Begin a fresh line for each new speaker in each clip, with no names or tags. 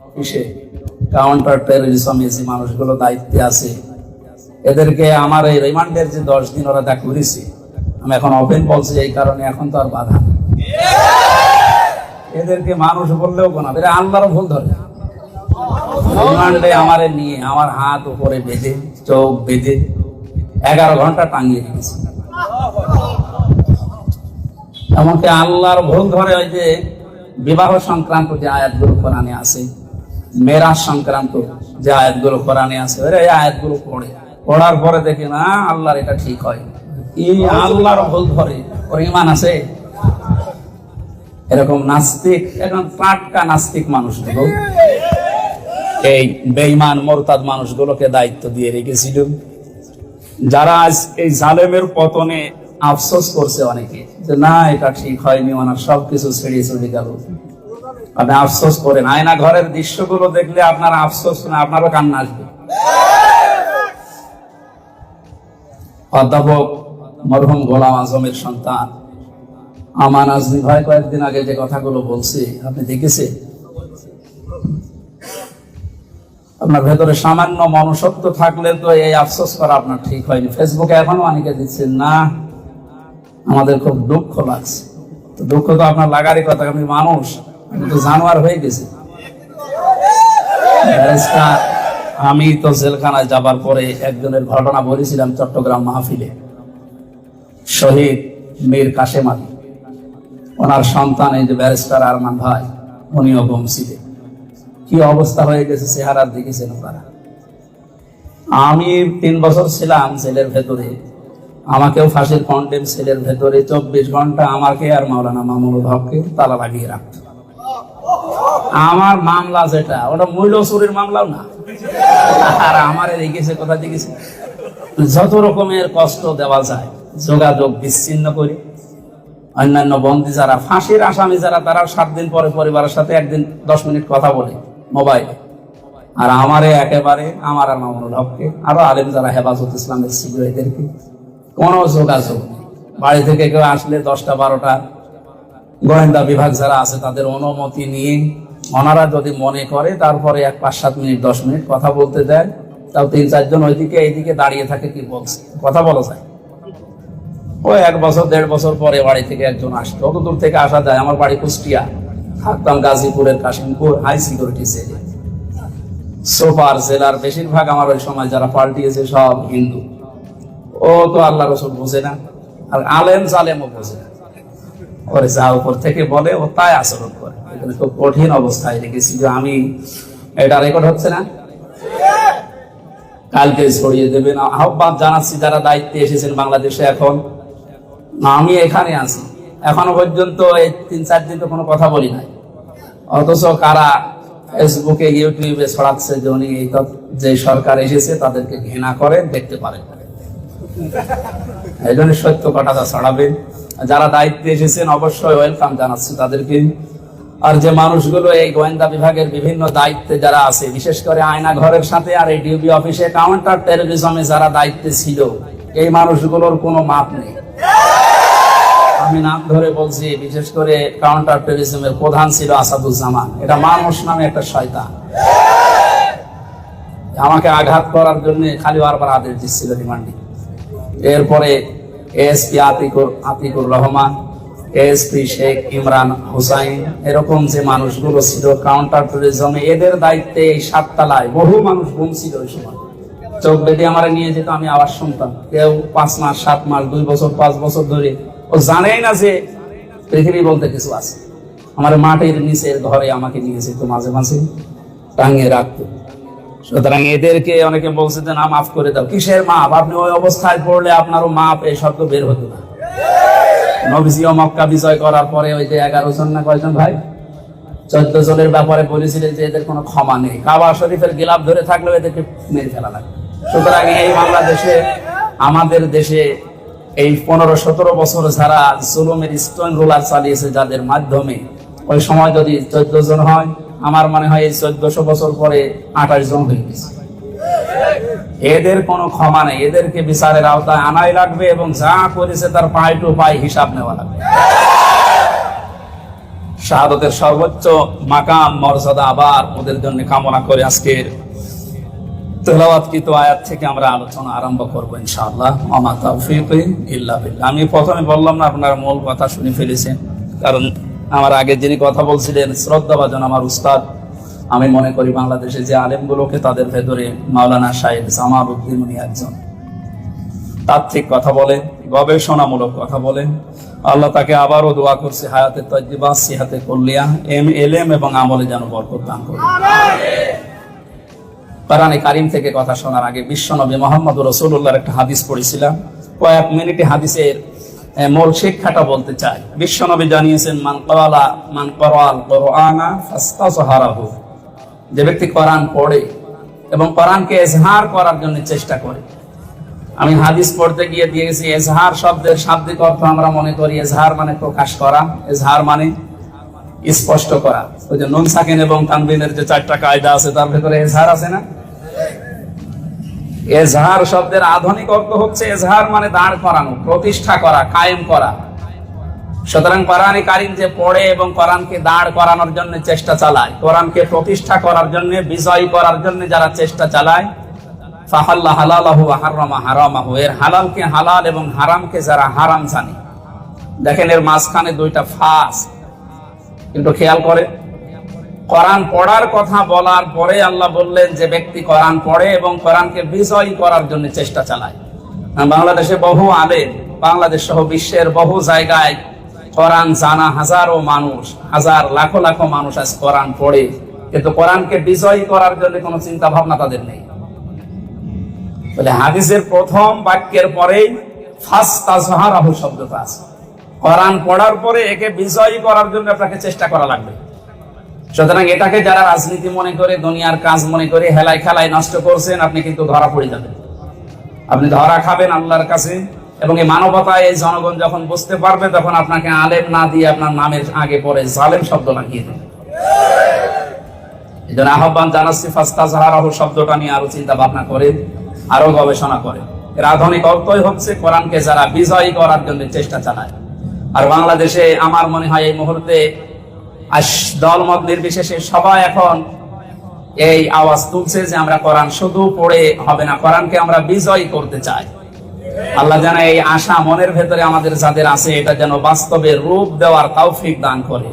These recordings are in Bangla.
অফিসে কাউন্টার টেরোরিজম এসে মানুষগুলো দায়িত্বে আছে, এদেরকে আমার এই রিমান্ডের যে দশ দিন ওরা যা করেছে, আমি এখন ওপেন বলছি, এই কারণে এখন তো আর বাধা এদেরকে মানুষ বললেও কোন এরা আল্লাহরও ভুল ধরে। রিমান্ডে আমারে নিয়ে, আমার হাত উপরে বেঁধে, চোখ বেঁধে এগারো ঘণ্টা টাঙিয়ে রেখেছে। এমনকি আল্লাহর ভুল ধরে ওই যে বিবাহ সংক্রান্ত যে আয়াতগুলো কোরআনে আছে মেরাজ সংক্রান্ত যে আয়াতগুলো কোরআনে আছে এই আয়াতগুলো পড়ে। পড়ার পরে দেখে, না, আল্লাহর এটা ঠিক হয়। এই আল্লাহর ভুল ধরে, ওর ইমান আছে? এরকম নাস্তিক এখন টাটকা নাস্তিক মানুষগুলো, এই বেঈমান, মোরতাদ মানুষগুলোকে দায়িত্ব দিয়ে রেখেছিল। যারা আজ এই জালেমের পতনে আফসোস করছে অনেকে, যে, না, এটা ঠিক হয়নি, ওনার সবকিছু ছেড়ে চলে গেল। আপনি আফসোস করেন। আয়না ঘরের দৃশ্যগুলো দেখলে আপনার আফসোস না, আপনারও কান্না আসবে। অধ্যাপক মরহুম গোলাম আজমের সন্তান। আমান আজমি ভাই কয়েকদিন আগে যে কথাগুলো বলছে, আপনি দেখেছেন? আপনার ভেতরে সামান্য মনুষ্যত্ব থাকলে তো এই আফসোস করা আপনার ঠিক হয়নি। ফেসবুকে এখনও অনেকে দিচ্ছেন, না, আমাদের খুব দুঃখ লাগছে। তো দুঃখ তো আপনার লাগারই কথা, আপনি মানুষ। জানোয়ার হয়ে গেছে। আমি তো জেলখানায় যাবার পরে একজনের ঘটনা বলেছিলাম চট্টগ্রাম মাহফিলে। শহীদ মীর কাশেম আলী। ওনার সন্তান এই যে ব্যারিস্টার আরমান ভাই, উনিও বংশীতে কি অবস্থা হয়ে গেছে চেহারা দেখেছেন আপনারা আমি তিন বছর ছিলাম সেলের ভেতরে। আমাকেও ফাঁসির কন্টেম সেলের ভেতরে। চব্বিশ ঘণ্টা আমাকে আর মাওলানা মামুনুল হককে তালা লাগিয়ে রাখত। আমার মামলা যেটা, ওটা মূল্য চুরির মামলাও না। আর আমার রেখেছে কোথা দেখেছে যত রকমের কষ্ট দেওয়া যায়, যোগাযোগ বিচ্ছিন্ন করে। অন্যান্য বন্দী যারা, ফাঁসির আসামি যারা, তারা সাত দিন পরে পরিবারের সাথে একদিন দশ মিনিট কথা বলে, মোবাইলে। আর আমারে একেবারে, আমার আর মামুনুল হককে, আরও আলেম যারা হেফাজত ইসলামের ছিল এদেরকে, কোনো যোগাযোগ বাড়ি থেকে কেউ আসলে দশটা, বারোটা, গোয়েন্দা বিভাগ যারা আছে, তাদের অনুমতি নিয়ে ওনারা যদি মনে করে, তারপরে এক পাঁচ সাত মিনিট, দশ মিনিট কথা বলতে দেয় তাও তিন চারজন ওইদিকে এইদিকে দাঁড়িয়ে থাকে কি বলছে? কথা বলা যায় ওই এক বছর, দেড় বছর পরে বাড়ি থেকে একজন আসতো। অত দূর থেকে আসা যায়। আমার বাড়ি কুষ্টিয়া থাকতাম গাজীপুরের কাশিমপুর হাই সিকিউরিটি সেলে। সোফার জেলার বেশিরভাগ আমার ওই সময় যারা পাল্টিয়েছে সব হিন্দু। ও তো আল্লাহ রসুল বোঝে না। আর আলেম জালেমও বোঝে না। ওরে যা উপর থেকে বলে, ও তাই আচরণ করে। এখানে খুব কঠিন অবস্থায় রেখেছি যে আমি এটা রেকর্ড হচ্ছে না। কালকে ছড়িয়ে দেবেন। আহ্বান জানাচ্ছি যারা দায়িত্বে এসেছেন বাংলাদেশে এখন। আমি এখানে আছি। এখনও পর্যন্ত এই তিন, চার দিন তো কোনো কথা বলি নাই। অথচ কারা ফেসবুকে ইউটিউবে ছড়াচ্ছে যে উনি এই যে সরকার এসেছে, তাদেরকে ঘৃণা করেন, দেখতে পারেন। এই জন্য সত্য কথাটা ছড়াবেন। যারা দায়িত্বে এসেছেন, অবশ্যই ওয়েলকাম জানাচ্ছি তাদেরকে। আর যে মানুষগুলো এই গোয়েন্দা বিভাগের বিভিন্ন দায়িত্বে যারা আছে, বিশেষ করে আয়না ঘরের সাথে আর এই ডিউবি অফিসে কাউন্টার টেরোরিজমে যারা দায়িত্বে ছিল, এই মানুষগুলোর কোনো মাপ নেই। আমি নাম ধরে বলছি, বিশেষ করে কাউন্টার টেরোরিজমের প্রধান ছিল আসাদুজ্জামান। এটা মানুষ নামে একটা শয়তান। আমাকে আঘাত করার জন্য খালি বারবার আদেশ দিচ্ছিল রিমান্ডে। এরপরে এএসপি আতিকুর আতিকুর রহমান এএসপি শেখ ইমরান হুসাইন, এরকম যে মানুষগুলো ছিল কাউন্টার এদের দায়িত্বে এই সাততলায় বহু মানুষ ওই সময়। চোখ বেঁধে আমার নিয়ে যেত, আমি শুনতাম। কেউ পাঁচ মাস, সাত মাস, দুই বছর, পাঁচ বছর ধরে। ও জানেই না যে পৃথিবী বলতে কিছু আছে। আমার মাটির নিচের ঘরে আমাকে নিয়ে যেত মাঝে মাঝে, টাঙিয়ে রাখতো। সুতরাং এদেরকে অনেকে বলছে যে, না, মাফ করে দাও। কিসের মাপ? আপনি ওই অবস্থায় পড়লে আপনারও মাপ, এই শব্দ বের হতো না। নবীজিও মক্কা বিজয় করার পরে ওই যে এগারো জন না কয়জন ভাই? চোদ্দ জনের ব্যাপারে বলেছিলেন যে এদের কোনো ক্ষমা নেই। কাবা শরীফের গিলাপ ধরে এদেরকে মেরে ফেলা লাগে সুতরাং এই বাংলাদেশে, আমাদের দেশে এই পনেরো সতেরো বছর যারা জুলুমের স্টোন রোলার চালিয়েছে যাদের মাধ্যমে, ওই সময় যদি চোদ্দ জন হয়, আমার মনে হয় এই চোদ্দশো বছর পরে আঠাশ জন হয়ে গেছে। এদের কোনো ক্ষমা নেই। এদেরকে বিচারের আওতায় আনাই লাগবে এবং যা করেছে তার পায়ে টু পায়ে হিসাব নেওয়া লাগবে। শাহাদতের সর্বোচ্চ মাকাম, মর্যাদা আবার ওদের জন্য কামনা করে আজকের তেলাওয়াতকৃত আয়াত থেকে আমরা আলোচনা আরম্ভ করব ইনশাআল্লাহ। আমা তাওফিক ইল্লা বিল্লাহ। আমি প্রথমে বললাম না, আপনারা মূল কথা শুনে ফেলেছেন। কারণ আমার আগে যিনি কথা বলছিলেন, শ্রদ্ধাভাজন আমার উস্তাদ আমি মনে করি বাংলাদেশে যে আলেমগুলোকে তাদের ভেতরে মাওলানা সাহেব জামাল উদ্দিন উনি একজন। তাত্ত্বিক কথা বলে গবেষণামূলক কথা বলে আল্লাহ তাকে আবারও দোয়া করছে, হায়াতে তজ্জিবা সিহাতে কল্লিয়া, এম, এলেম এবং আমলে যেন বরকত দান করে কোরআনে কারিম থেকে কথা শোনার আগে বিশ্বনবী মোহাম্মদ রসুল্লাহর একটা হাদিস পড়েছিলাম। কয়েক মিনিটে হাদিসের মূল শিক্ষাটা বলতে চাই। বিশ্বনবী জানিয়েছেন, মান করালা মান করাল কোরআনা ফাস্তাজহারাহু। যে ব্যক্তি কোরআন পড়ে এবং কোরআনকে এজহার করার জন্য চেষ্টা করে। আমি হাদিস পড়তে গিয়ে দিয়েছি এজহার শব্দের শাব্দিক অর্থ আমরা মনে করি এজহার মানে প্রকাশ করা, এজহার মানে স্পষ্ট করা। ওই যে নুন সাকিন এবং তানবিনের যে চারটা কায়দা আছে, তার ভেতরে এজহার আছে না? এজহার শব্দের আধুনিক অর্থ হচ্ছে এজহার মানে দাঁড় করানো, প্রতিষ্ঠা করা, কায়েম করা। সুতরাং কোরআনে কারিম যে পড়ে এবং কোরআনকে দাঁড় করানোর জন্য চেষ্টা চালায়, কোরআনকে প্রতিষ্ঠা করার জন্য, বিজয় করার জন্য যারা চেষ্টা চালায়, ফাহাল্লা হালালাহু হারামা হারামাহু। এর হালালকে হালাল এবং হারামকে যারা হারাম জানে। দেখেন এর মাঝখানে দুইটা ফাস। কিন্তু খেয়াল করে, কোরআন পড়ার কথা বলার পরে আল্লাহ বললেন যে ব্যক্তি কোরআন পড়ে এবং কোরআনকে বিজয়ী করার জন্য চেষ্টা চালায়। বাংলাদেশে বহু আলেম, বাংলাদেশ সহ বিশ্বের বহু জায়গায় কোরআন জানা হাজারো মানুষ, হাজার লাখো লাখো মানুষ আজ কোরআন পড়ে। কিন্তু কোরআনকে বিজয়ী করার জন্য কোনো চিন্তা ভাবনা তাদের নেই। বলে হাদিসের প্রথম বাক্যের পরেই শব্দটা আছে। কোরআন পড়ার পরে একে বিজয়ী করার জন্য আপনাকে চেষ্টা করা লাগবে। সুতরাং এটাকে যারা রাজনীতি মনে করে, দুনিয়ার কাজ মনে করে, হেলায় খেলায় নষ্ট করছেন, আপনি কিন্তু ধরা পড়ে যাবেন। আপনি ধরা খাবেন আল্লাহর কাছে। এবং এই মানবতা এই জনগণ যখন বুঝতে পারবে, তখন আপনাকে আলেম না দিয়ে আপনার নামের আগে পরে জালেম শব্দ লাগিয়ে দেবে। এই জন্য আহ্বান জানাচ্ছি ফাস্তা জাহারাহ শব্দটা নিয়ে আরও চিন্তা ভাবনা করে, আরও গবেষণা করে। এর আধুনিক অর্থই হচ্ছে কোরআনকে যারা বিজয়ী করার জন্য চেষ্টা চালায়। আর বাংলাদেশে আমার মনে হয় এই মুহূর্তে দলমত নির্বিশেষে সবাই এখন এই আওয়াজ তুলছে যে আমরা কোরআন শুধু পড়ে হবে না, কোরআনকে আমরা বিজয় করতে চাই। আল্লাহ যেন এই আশা মনের ভেতরে আমাদের যাদের আছে, এটা যেন বাস্তবে রূপ দেওয়ার তৌফিক দান করে।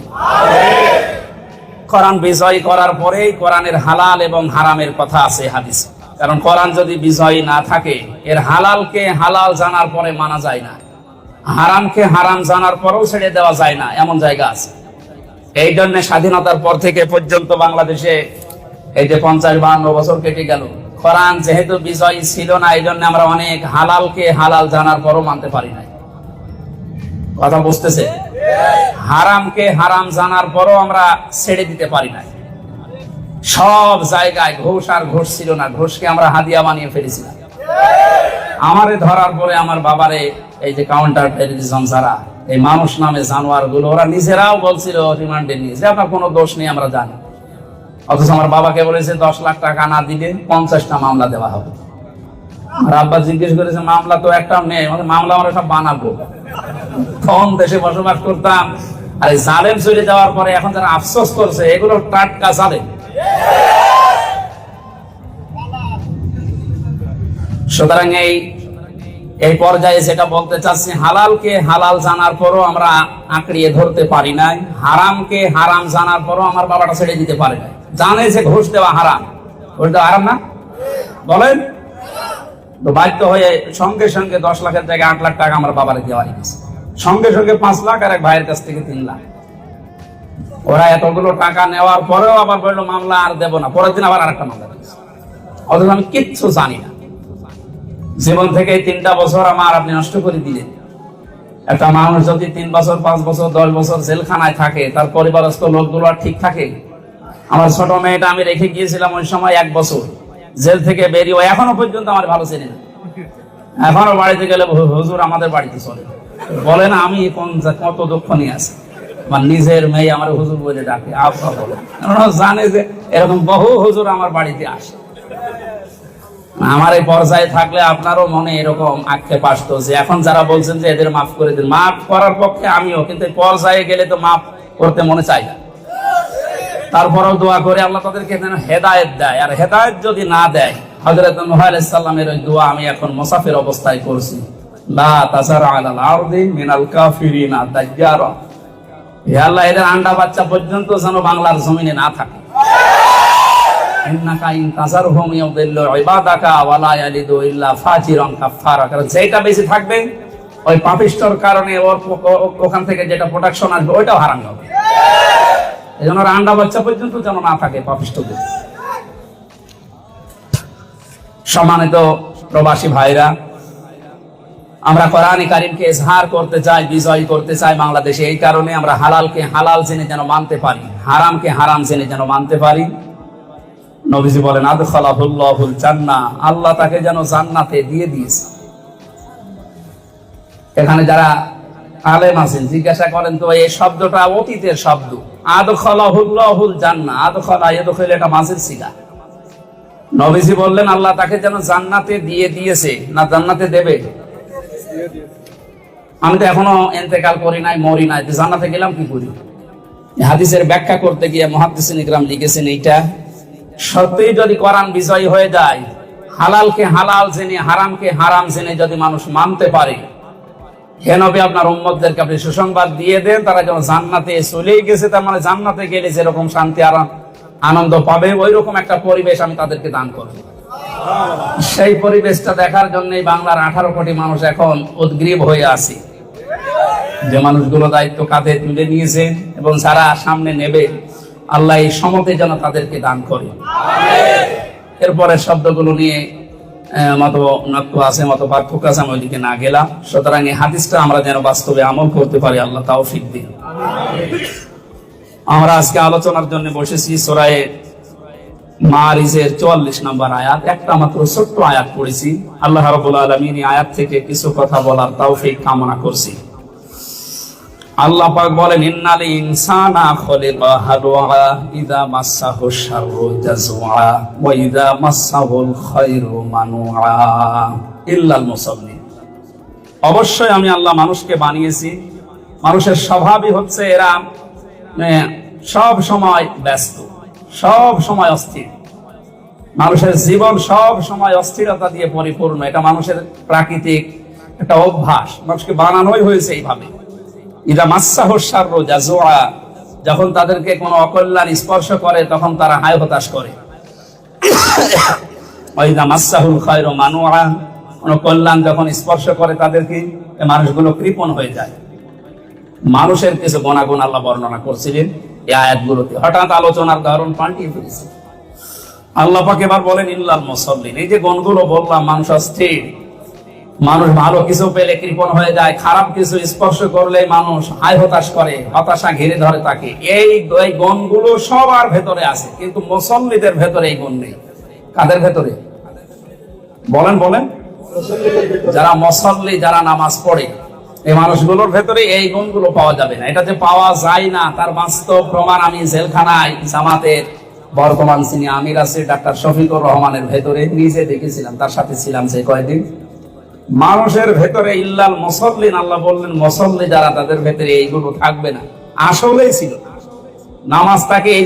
কোরআন বিজয় করার পরেই কোরআনের হালাল এবং হারামের কথা আছে হাদিস। কারণ কোরআন যদি বিজয় না থাকে, এর হালালকে হালাল জানার পরে মানা যায় না। হারামকে হারাম জানার পরেও ছেড়ে দেওয়া যায় না, এমন জায়গা আছে। এই জন্য স্বাধীনতার পর থেকে পর্যন্ত বাংলাদেশে এই যে পঞ্চাশ বাহান্ন বছর কেটে গেল কোরআন যেহেতু বিজয় ছিল না এই জন্য আমরা অনেক হালালকে হালাল জানার পরও মানতে পারি নাই। কথা বুঝতেছে? হারামকে হারাম জানার পরও আমরা ছেড়ে দিতে পারি নাই। সব জায়গায় ঘোষ আর ঘোষ ছিল না, ঘোষকে আমরা হাদিয়া বানিয়ে ফেলেছিলাম। আমারে ধরার পরে আমার বাবারে এই যে কাউন্টার টেরিজম যারা, এই মানুষ নামে জানোয়ারগুলো ওরা নিজেরাও বলছিল, রিমান্ডে নিয়ে যে, আপনার কোনো দোষ নেই, আমরা জানি। অথচ আমার বাবাকে বলেছে, দশ লাখ টাকা না দিলে পঞ্চাশটা মামলা দেওয়া হবে। আর আব্বা জিজ্ঞেস করেছে, মামলা তো একটাও নেই মামলা আমরা সব বানাবো। কোন দেশে বসবাস করতাম, আর জালেম চলে যাওয়ার পরে এখন যারা আফসোস করছে, এগুলো টাটকা জালেম। সুতরাং এই এই পর্যায়ে যেটা বলতে চাচ্ছি, হালালকে হালাল জানার পরও আমরা আঁকড়িয়ে ধরতে পারি নাই, হারামকে হারাম জানার পরও আমার বাবাটা ছেড়ে দিতে পারে নাই। জানে যে ঘুষ দেওয়া হারাম। ঘুষ দেওয়া হারাম না? বলেন। তো বাধ্য হয়ে সঙ্গে সঙ্গে দশ লাখের জায়গায় আট লাখ টাকা আমার বাবারে দেওয়া গেছে। সঙ্গে সঙ্গে পাঁচ লাখ আর এক ভাইয়ের কাছ থেকে তিন লাখ। ওরা এতগুলো টাকা নেওয়ার পরেও আবার বলল, মামলা আর দেবো না। পরের দিন আবার আরেকটা মামলা দিয়েছে। অথচ আমি কিচ্ছু জানি না। জীবন থেকে তিনটা বছর আমার আপনি নষ্ট করে দিলেন। একটা মানুষ যদি তিন বছর, পাঁচ বছর, দশ বছর জেলখানায় থাকে, তার পরিবারস্থ লোকগুলো আর ঠিক থাকে? আমার ছোট মেয়েটা আমি রেখে গিয়েছিলাম ওই সময় এক বছর। জেল থেকে বেরিয়ে এখনও পর্যন্ত আমার ভালো চেনে না। এখনও বাড়িতে গেলে হুজুর আমাদের বাড়িতে চলে। বলে না, আমি কোন কত দুঃখ নিয়ে আছি আমার নিজের মেয়ে আমার হুজুর বলে ডাকে বলে জানে যে এরকম বহু হুজুর আমার বাড়িতে আসে। আমার এই পর্যায়ে থাকলে আপনারও মনে এরকম আক্ষেপ আসতো যে এখন যারা বলছেন যে এদের মাফ করে দিন, মাফ করার পক্ষে আমিও, কিন্তু পর্যায়ে গেলে তো মাফ করতে মনে চাই না। তারপরেও দোয়া করে, আল্লাহ তাদেরকে যেন হেদায়েত দেয়। আর হেদায়েত যদি না দেয়, হযরত নূহ ওই দোয়া আমি এখন মুসাফির অবস্থায় করছি। যেটা বেশি থাকবে, ওই পাপিষ্টর কারণে ওর ওখান থেকে যেটা প্রোডাকশন আসবে, ওইটাও হারাম হবে। এই ওর বাচ্চা পর্যন্ত যেন না থাকে পাপিষ্টদের সম্মানিত প্রবাসী ভাইরা, আমরা কোরআন কারিমকে ইজহার করতে চাই, বিজয় করতে চাই বাংলাদেশে। এই কারণে আমরা হালালকে হালাল জেনে যেন মানতে পারি, হারামকে হারাম জেনে যেন মানতে পারি। নবীজি বলেন, আদখালাহুল্লাহুল জান্নাহ আল্লাহ তাকে যেন জান্নাতে দিয়ে দিয়েছে। এখানে যারা আলেম আছেন, জিজ্ঞাসা করেন তো এই শব্দটা অতীতের শব্দ। আদখালাহুল্লাহুল জান্নাহ। আদখালা ইয়াদখাল এটা মাঝের সিগা নবীজি বললেন, আল্লাহ তাকে যেন জান্নাতে দিয়ে দিয়েছে। না জান্নাতে দেবে? আমি তো এখনও এতেকাল করি নাই, মরি নাই জান্নাতে গেলাম কি করি? হাদিসের ব্যাখ্যা করতে গিয়ে মহাদিসিন ইকরাম লিখেছেন এইটা, সত্যিই যদি কোরআন বিজয়ী হয়ে যায়, হালালকে হালাল জেনে, হারামকে হারাম জেনে যদি মানুষ মানতে পারে হে নবী, আপনার উম্মতদেরকে আপনি সুসংবাদ দিয়ে দেন, তারা যেন জান্নাতে চলেই গেছে। তার মানে জান্নাতে গেলে যেরকম শান্তি আরাম আনন্দ পাবে ওই রকম একটা পরিবেশ আমি তাদেরকে দান করব। সেই পরিবেশটা দেখার জন্যই বাংলার আঠারো কোটি মানুষ এখন উদ্গ্রীব হয়ে আছে। যে মানুষগুলো দায়িত্ব কাঁধে তুলে নিয়েছে এবং যারা সামনে নেবে, আল্লাহ এই সমতে যেন তাদেরকে দান করে। এরপরে শব্দগুলো নিয়ে মত নক্য আছে মত পার্থক্য আছে, আমি ওইদিকে না গেলাম। সুতরাং এই হাদিসটা আমরা যেন বাস্তবে আমল করতে পারি, আল্লাহ তাও ফিক দিন। আমরা আজকে আলোচনার জন্য বসেছি সোরায়ে মারিজের চুয়াল্লিশ নম্বর আয়াত। একটা মাত্র ছোট্ট আয়াত পড়েছি। আল্লাহ রাবুল আলমিন আয়াত থেকে কিছু কথা বলার তাও কামনা করছি। আল্লাহ পাক বলেন, ইন্নাল ইনসানা খলিকা হালুয়া ইদা মাসাহু শাররু জাজুআ ওয়া ইদা মাসাহুল খায়রু মানুআ ইল্লাল মুসাল্লিন। অবশ্যই আমি আল্লাহ মানুষকে বানিয়েছি। মানুষের স্বভাবই হচ্ছে এরা সব সময় ব্যস্ত, সব সময় অস্থির। মানুষের জীবন সব সময় অস্থিরতা দিয়ে পরিপূর্ণ। এটা মানুষের প্রাকৃতিক একটা অভ্যাস। মানুষকে বানানোই হয়েছে এইভাবে। ইদা মাসাহ জাজুয়া যখন তাদেরকে কোনো অকল্যাণ স্পর্শ করে, তখন তারা হায় হতাশ করে। ওইদা মাসাহুল খয়র মানুয়া কোনো কল্যাণ যখন স্পর্শ করে তাদেরকে মানুষগুলো কৃপণ হয়ে যায়। মানুষের কিছু গুণাগুণ আল্লাহ বর্ণনা করছিলেন এই আয়াতগুলোতে। হঠাৎ আলোচনার ধরন পাল্টিয়ে ফেলেছে। আল্লাহ পাক এবার বলেন, ইল্লাল মুসাল্লিন। এই যে গুণগুলো বললাম, মানুষ অস্থির। মানুষ ভালো কিছু পেলে কৃপণ হয়ে যায়, খারাপ কিছু স্পর্শ করলে মানুষ হায় হতাশ করে, হতাশা ঘিরে ধরে তাকে। এই গুণগুলো সবার ভেতরে আছে, কিন্তু মুসল্লিদের ভেতরে এই গুণ নেই। কাদের ভেতরে? বলেন বলেন। যারা মসল্লি, যারা নামাজ পড়ে, এই মানুষগুলোর ভেতরে এই গুণগুলো পাওয়া যাবে না। এটা যে পাওয়া যায় না। তার বাস্তব প্রমাণ আমি জেলখানায় জামাতের বর্তমান সিনি আমির আছে, ডাক্তার শফিকুর রহমানের ভেতরে নিজে দেখেছিলাম, তার সাথে ছিলাম সে কয়েকদিন মানুষের ভেতরে ইল্লাল মুসল্লিন, আল্লাহ বললেন, মুসল্লি যারা তাদের ভেতরে এইগুলো থাকবে না। আসলেই ছিল নামাজটাকে